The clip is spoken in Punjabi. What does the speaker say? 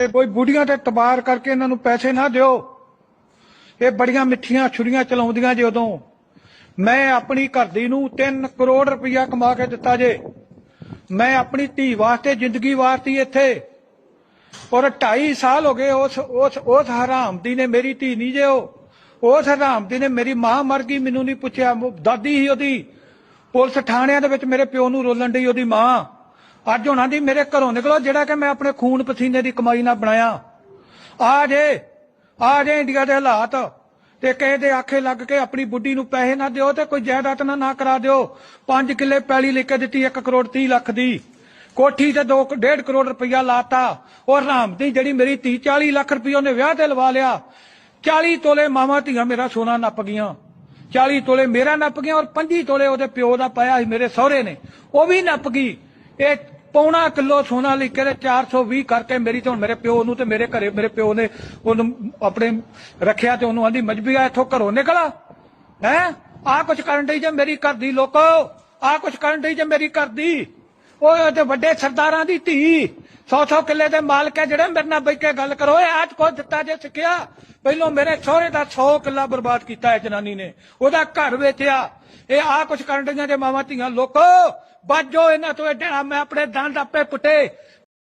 ਇਹ ਕੋਈ ਬੁੜੀਆਂ ਤੇ ਤਬਾਰ ਕਰਕੇ ਇਹਨਾਂ ਨੂੰ ਪੈਸੇ ਨਾ ਦਿਓ। ਇਹ ਬੜੀਆਂ ਮਿੱਠੀਆਂ ਛੁਰੀਆਂ ਚਲਾਉਂਦੀਆਂ ਜੇ ਉਦੋਂ। ਮੈਂ ਆਪਣੀ ਘਰਦੀ ਨੂੰ 3 ਕਰੋੜ ਰੁਪਇਆ ਕਮਾ ਕੇ ਦਿੱਤਾ ਜੇ। ਮੈਂ ਆਪਣੀ ਧੀ ਵਾਸਤੇ ਜ਼ਿੰਦਗੀ ਵਾਰਤੀ ਇੱਥੇ। ਔਰ 2.5 ਸਾਲ ਹੋ ਗਏ ਉਸ ਉਸ ਉਸ ਹਰਾਮਦੀ ਨੇ ਮੇਰੀ ਧੀ ਨਹੀਂ ਜੇ ਉਹ। ਉਸ ਹਰਾਮਦੀ ਨੇ ਮੇਰੀ ਮਾਂ ਮਰ ਗਈ, ਮੈਨੂੰ ਨਹੀਂ ਪੁੱਛਿਆ। ਦਾਦੀ ਹੀ ਉਹਦੀ। ਪੁਲਿਸ ਥਾਣਿਆਂ ਦੇ ਵਿੱਚ ਮੇਰੇ ਪਿਓ ਨੂੰ ਰੋਲਣ ਡਈ ਉਹਦੀ ਮਾਂ। ਅੱਜ ਉਹਨਾਂ ਦੀ ਮੇਰੇ ਘਰੋਂ ਨਿਕਲੋ, ਜਿਹੜਾ ਕਿ ਮੈਂ ਆਪਣੇ ਖੂਨ ਪਸੀਨੇ ਦੀ ਕਮਾਈ ਨਾਲ ਬਣਾਇਆ। ਆ ਜੇ ਆ ਜੇ ਇੰਡੀਆ ਦੇ ਹਾਲਾਤ ਤੇ ਕਿਸੇ ਦੇ ਆਖੇ ਲੱਗ ਕੇ ਆਪਣੀ ਬੁੱਢੀ ਨੂੰ ਪੈਸੇ ਨਾ ਦਿਓ ਤੇ ਕੋਈ ਜਾਇਦਾਦ ਨਾ ਨਾ ਕਰਾ ਦਿਓ। 5 ਕਿੱਲੇ ਪੈਲੀ ਲੈ ਕੇ ਦਿੱਤੀ 1 ਕਰੋੜ 30 ਲੱਖ ਦੀ। ਕੋਠੀ ਤੇ 2 1.5 ਕਰੋੜ ਰੁਪਇਆ ਲਾਤਾ। ਔਰ ਰਾਮ ਦੀ ਜਿਹੜੀ ਮੇਰੀ ਧੀ 40 ਲੱਖ ਰੁਪਇਆ ਉਹਨੇ ਵਿਆਹ ਤੇ ਲਵਾ ਲਿਆ। 40 ਤੋਲੇ ਮਾਵਾਂ ਧੀਆਂ ਮੇਰਾ ਸੋਨਾ ਨੱਪ ਗਈਆਂ। 40 ਤੋਲੇ ਮੇਰਾ ਨੱਪ ਗਿਆ ਔਰ 25 ਤੋਲੇ ਉਹਦੇ ਪਿਓ ਦਾ ਪਾਇਆ ਸੀ ਮੇਰੇ ਸਹੁਰੇ ਨੇ। ਉਹ ਵੀ ਨੱਪ ਗਈ। ਇਹ ਪੌਣਾ ਕਿਲੋ ਸੋਨਾ ਲੈ ਕੇ ਤੇ 420 ਕਰਕੇ ਮੇਰੀ ਤੇ ਹੁਣ ਮੇਰੇ ਪਿਓ ਨੂੰ ਤੇ ਮੇਰੇ ਘਰੇ, ਮੇਰੇ ਪਿਓ ਨੇ ਉਹਨੂੰ ਆਪਣੇ ਰੱਖਿਆ ਤੇ ਉਹਨੂੰ ਆਂਦੀ ਮਜਬੀਆ ਇੱਥੋਂ ਘਰੋਂ ਨਿਕਲਾ ਹੈ? ਆ ਕੁਛ ਕਰਨ ਡਈ ਜੇ ਮੇਰੀ ਘਰ ਦੀ ਲੋਕੋ? ਆ ਕੁਛ ਕਰਨ ਡਈ ਜੇ ਮੇਰੀ ਘਰ ਦੀ? ਓਏ ਤੇ ਵੱਡੇ ਸਰਦਾਰਾਂ ਦੀ ਧੀ। 100-100 ਕਿੱਲੇ ਦੇ ਮਾਲਕ ਹੈ ਜਿਹੜੇ ਮੇਰੇ ਨਾਲ ਬੈਠ ਕੇ ਗੱਲ ਕਰੋ, ਇਹ ਅੱਜ ਕੋ ਦਿੱਤਾ ਜੇ ਸਿੱਖਿਆ। ਪਹਿਲੋਂ ਮੇਰੇ ਸਹੁਰੇ ਦਾ 100 ਕਿੱਲਾ ਬਰਬਾਦ ਕੀਤਾ ਹੈ ਜਨਾਨੀ ਨੇ। ਉਹਦਾ ਘਰ ਵੇਚਿਆ। ਇਹ ਆ ਕੁਛ ਕਰਨ ਡਈਆਂ ਜੇ ਮਾਵਾਂ ਧੀਆਂ। ਲੋਕੋ ਬਾਜੋ ਇਹਨਾਂ ਤੋਂ, ਇਹ ਏਡੇ ਮੈਂ ਆਪਣੇ ਦੰਦ ਆਪੇ ਪੁੱਟੇ।